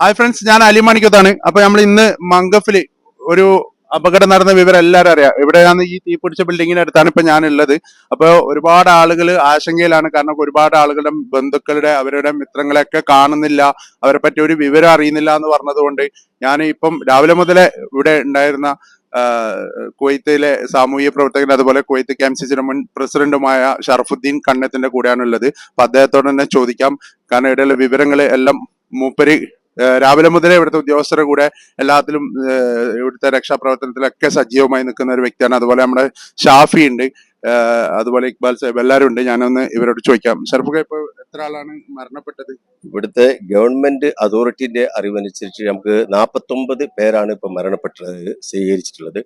Hi friends ഞാൻ അലി അലിമാണിക്കത്താണ് അപ്പൊ നമ്മൾ ഇന്ന് മംഗഫിൽ ഒരു അപകടം നടന്ന വിവരം എല്ലാവരും അറിയാം. ഇവിടെയാണ് ഈ തീ പിടിച്ച ബിൽഡിങ്ങിന് അടുത്താണ് ഇപ്പൊ ഞാനുള്ളത്. ഉള്ളത് അപ്പൊ ഒരുപാട് ആളുകൾ ആശങ്കയിലാണ്. കാരണം ഒരുപാട് ആളുകളുടെ ബന്ധുക്കളുടെ അവരുടെ മിത്രങ്ങളെയൊക്കെ കാണുന്നില്ല. അവരെ പറ്റി ഒരു വിവരം അറിയുന്നില്ല എന്ന് പറഞ്ഞതുകൊണ്ട് ഞാൻ ഇപ്പം രാവിലെ മുതലേ ഇവിടെ ഉണ്ടായിരുന്ന കുവൈത്തിലെ സാമൂഹിക പ്രവർത്തകൻ അതുപോലെ കുവൈത്ത് ക്യാംസിന്റെ മുൻ പ്രസിഡന്റുമായ ഷറഫുദ്ദീൻ കണ്ണത്തിന്റെ കൂടെയാണുള്ളത്. അപ്പൊ അദ്ദേഹത്തോട് തന്നെ ചോദിക്കാം. കാരണം ഇവിടെയുള്ള വിവരങ്ങൾ എല്ലാം മൂപ്പര് രാവിലെ മുതലേ ഇവിടുത്തെ ഉദ്യോഗസ്ഥരുടെ കൂടെ എല്ലാത്തിലും ഇവിടുത്തെ രക്ഷാപ്രവർത്തനത്തിലൊക്കെ സജീവമായി നിൽക്കുന്ന ഒരു വ്യക്തിയാണ്. അതുപോലെ നമ്മുടെ ഷാഫി ഉണ്ട്. അതുപോലെ ഇക്ബാൽ സാഹിബ് എല്ലാവരും ഉണ്ട്. ഞാനൊന്ന് ഇവരോട് ചോദിക്കാം. ഷറഫുഖ ഇപ്പൊ എത്ര ആളാണ് മരണപ്പെട്ടത്? ഇവിടുത്തെ ഗവൺമെന്റ് അതോറിറ്റിന്റെ അറിവനുസരിച്ച് നമുക്ക് നാൽപ്പത്തൊമ്പത് പേരാണ് ഇപ്പൊ മരണപ്പെട്ടത് സ്വീകരിച്ചിട്ടുള്ളത്.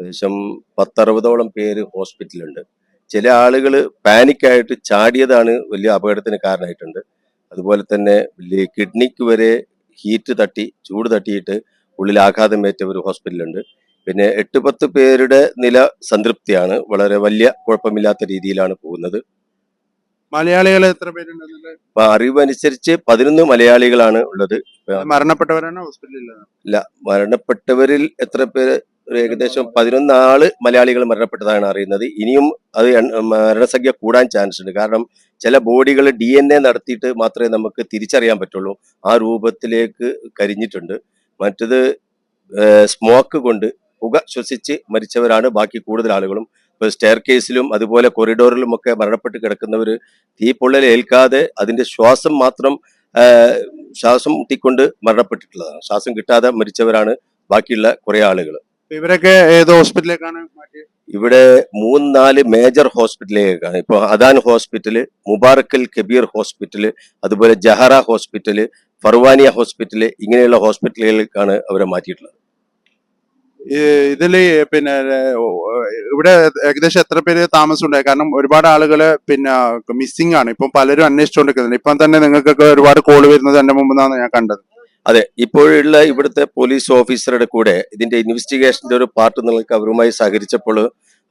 ഏകദേശം പത്തറുപതോളം പേര് ഹോസ്പിറ്റലുണ്ട് ചില ആളുകൾ പാനിക്കായിട്ട് ചാടിയതാണ് വലിയ അപകടത്തിന് കാരണമായിട്ടുണ്ട്. അതുപോലെ തന്നെ കിഡ്നിക്ക് വരെ ഹീറ്റ് തട്ടി ചൂട് തട്ടിയിട്ട് ഉള്ളിൽ ആഘാതം ഏറ്റ ഒരു ഹോസ്പിറ്റലുണ്ട്. പിന്നെ എട്ട് പത്ത് പേരുടെ നില സംതൃപ്തിയാണ്. വളരെ വലിയ കുഴപ്പമില്ലാത്ത രീതിയിലാണ് പോകുന്നത്. മലയാളികൾ എത്ര പേരുണ്ട് അറിവനുസരിച്ച് പതിനൊന്ന് മലയാളികളാണ് ഉള്ളത്. മരണപ്പെട്ടവരാണ് ഹോസ്പിറ്റലിൽ? ഇല്ല മരണപ്പെട്ടവരിൽ എത്ര പേര് ഒരു ഏകദേശം പതിനൊന്ന് ആൾ മലയാളികൾ മരണപ്പെട്ടതാണ് അറിയുന്നത്. ഇനിയും അത് മരണസംഖ്യ കൂടാൻ ചാൻസ് ഉണ്ട്. കാരണം ചില ബോഡികൾ ഡി എൻ എ നടത്തിയിട്ട് മാത്രമേ നമുക്ക് തിരിച്ചറിയാൻ പറ്റുള്ളൂ. ആ രൂപത്തിലേക്ക് കരിഞ്ഞിട്ടുണ്ട്. മറ്റത് സ്മോക്ക് കൊണ്ട് പുക ശ്വസിച്ച് മരിച്ചവരാണ് ബാക്കി കൂടുതൽ ആളുകളും. ഇപ്പൊ സ്റ്റെയർ കേസിലും അതുപോലെ കൊറിഡോറിലും ഒക്കെ മരണപ്പെട്ട് കിടക്കുന്നവർ തീപ്പൊള്ളൽ ഏൽക്കാതെ അതിന്റെ ശ്വാസം മാത്രം ശ്വാസം മുട്ടിക്കൊണ്ട് മരണപ്പെട്ടിട്ടുള്ളതാണ്. ശ്വാസം കിട്ടാതെ മരിച്ചവരാണ് ബാക്കിയുള്ള കുറെ ആളുകൾ ഇവരൊക്കെ ഏത് ഹോസ്പിറ്റലിലേക്കാണ് മാറ്റിയത്? ഇവിടെ മൂന്ന് നാല് മേജർ ഹോസ്പിറ്റലിലേക്കാണ്. ഇപ്പൊ Adan hospital Mubarak al Kabeer hospital അതുപോലെ ജഹറ ഹോസ്പിറ്റൽ ഫർവാനിയ ഹോസ്പിറ്റൽ ഇങ്ങനെയുള്ള ഹോസ്പിറ്റലുകളിലേക്കാണ് അവരെ മാറ്റിയിട്ടുള്ളത്. ഇതിൽ ഇതിൽ പിന്നെ ഇവിടെ ഏകദേശം എത്ര പേര് താമസമുണ്ടായി? കാരണം ഒരുപാട് ആളുകൾ പിന്നെ മിസ്സിംഗ് ആണ്. ഇപ്പം പലരും അന്വേഷിച്ചുകൊണ്ടിരിക്കുന്നുണ്ട്. ഇപ്പം തന്നെ നിങ്ങൾക്കൊക്കെ ഒരുപാട് കോൾ വരുന്നത് എന്റെ മുമ്പ് നിന്നാണ് ഞാൻ കണ്ടത്. അതെ ഇപ്പോഴുള്ള ഇവിടുത്തെ പോലീസ് ഓഫീസറുടെ കൂടെ ഇതിന്റെ ഇൻവെസ്റ്റിഗേഷന്റെ ഒരു പാർട്ട് നിങ്ങൾക്ക് അവരുമായി സഹകരിച്ചപ്പോൾ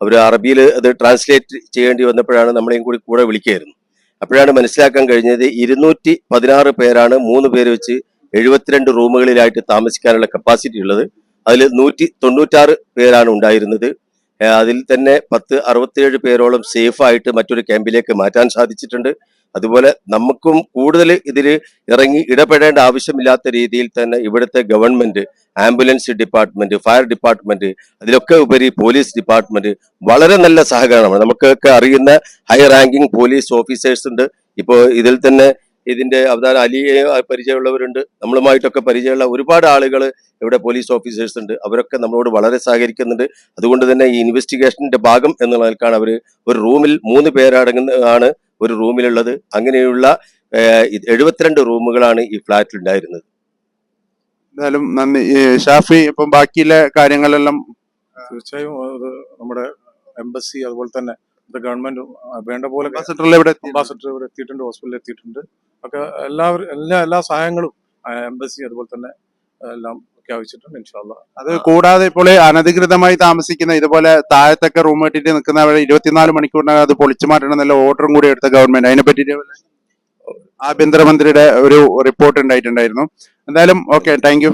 അവർ അറബിയിൽ അത് ട്രാൻസ്ലേറ്റ് ചെയ്യേണ്ടി വന്നപ്പോഴാണ് നമ്മളെയും കൂടി കൂടെ വിളിക്കുകയായിരുന്നു. അപ്പോഴാണ് മനസ്സിലാക്കാൻ കഴിഞ്ഞത് ഇരുന്നൂറ്റി പതിനാറ് പേരാണ് മൂന്ന് പേര് വെച്ച് എഴുപത്തിരണ്ട് റൂമുകളിലായിട്ട് താമസിക്കാനുള്ള കപ്പാസിറ്റി ഉള്ളത്. അതിൽ നൂറ്റി തൊണ്ണൂറ്റാറ് പേരാണ് ഉണ്ടായിരുന്നത്. അതിൽ തന്നെ പത്ത് അറുപത്തിയേഴ് പേരോളം സേഫായിട്ട് മറ്റൊരു ക്യാമ്പിലേക്ക് മാറ്റാൻ സാധിച്ചിട്ടുണ്ട്. അതുപോലെ നമുക്കും കൂടുതൽ ഇതിൽ ഇറങ്ങി ഇടപെടേണ്ട ആവശ്യമില്ലാത്ത രീതിയിൽ തന്നെ ഇവിടുത്തെ government ambulance department fire department അതിലൊക്കെ ഉപരി പോലീസ് ഡിപ്പാർട്ട്മെന്റ് വളരെ നല്ല സഹകരണമാണ്. നമുക്കൊക്കെ അറിയുന്ന ഹൈ റാങ്കിങ് പോലീസ് ഓഫീസേഴ്സ് ഉണ്ട്. ഇപ്പോൾ ഇതിൽ തന്നെ ഇതിന്റെ അവതാരം അലിയെ പരിചയമുള്ളവരുണ്ട്. നമ്മളുമായിട്ടൊക്കെ പരിചയമുള്ള ഒരുപാട് ആളുകൾ ഇവിടെ പോലീസ് ഓഫീസേഴ്സ് ഉണ്ട്. അവരൊക്കെ നമ്മളോട് വളരെ സഹകരിക്കുന്നുണ്ട്. അതുകൊണ്ട് തന്നെ ഈ ഇൻവെസ്റ്റിഗേഷന്റെ ഭാഗം എന്നുള്ള നിലക്കാണ് അവർ ഒരു റൂമിൽ മൂന്ന് പേരടങ്ങുന്ന ആണ് ഒരു റൂമിലുള്ളത്. അങ്ങനെയുള്ള എഴുപത്തിരണ്ട് റൂമുകളാണ് ഈ ഫ്ലാറ്റിൽ ഉണ്ടായിരുന്നത് എന്തായാലും നന്ദി. ഷാഫി ഇപ്പം ബാക്കിയുള്ള കാര്യങ്ങളെല്ലാം തീർച്ചയായും അത് നമ്മുടെ എംബസി അതുപോലെ തന്നെ ഗവൺമെന്റ് വേണ്ട പോലെ ഇവിടെ. അംബാസഡർ ഇവിടെ എത്തിയിട്ടുണ്ട് ഹോസ്പിറ്റലിൽ എത്തിയിട്ടുണ്ട്. ഒക്കെ എല്ലാവരും എല്ലാ എല്ലാ സഹായങ്ങളും എംബസി അതുപോലെ തന്നെ എല്ലാം പ്രഖ്യാപിച്ചിട്ടുണ്ട് ഇൻഷാല്ല അത് കൂടാതെ ഇപ്പോൾ അനധികൃതമായി താമസിക്കുന്ന ഇതുപോലെ താഴത്തൊക്കെ റൂം കെട്ടിട്ട് നിൽക്കുന്നവരെ ഇരുപത്തിനാല് മണിക്കൂറിനകം അത് പൊളിച്ചു മാറ്റണം എന്നുള്ള ഓർഡറും കൂടി എടുത്ത ഗവൺമെന്റ് അതിനെ പറ്റി ആഭ്യന്തരമന്ത്രിയുടെ ഒരു റിപ്പോർട്ട് ഉണ്ടായിട്ടുണ്ടായിരുന്നു. എന്തായാലും ഓക്കെ താങ്ക്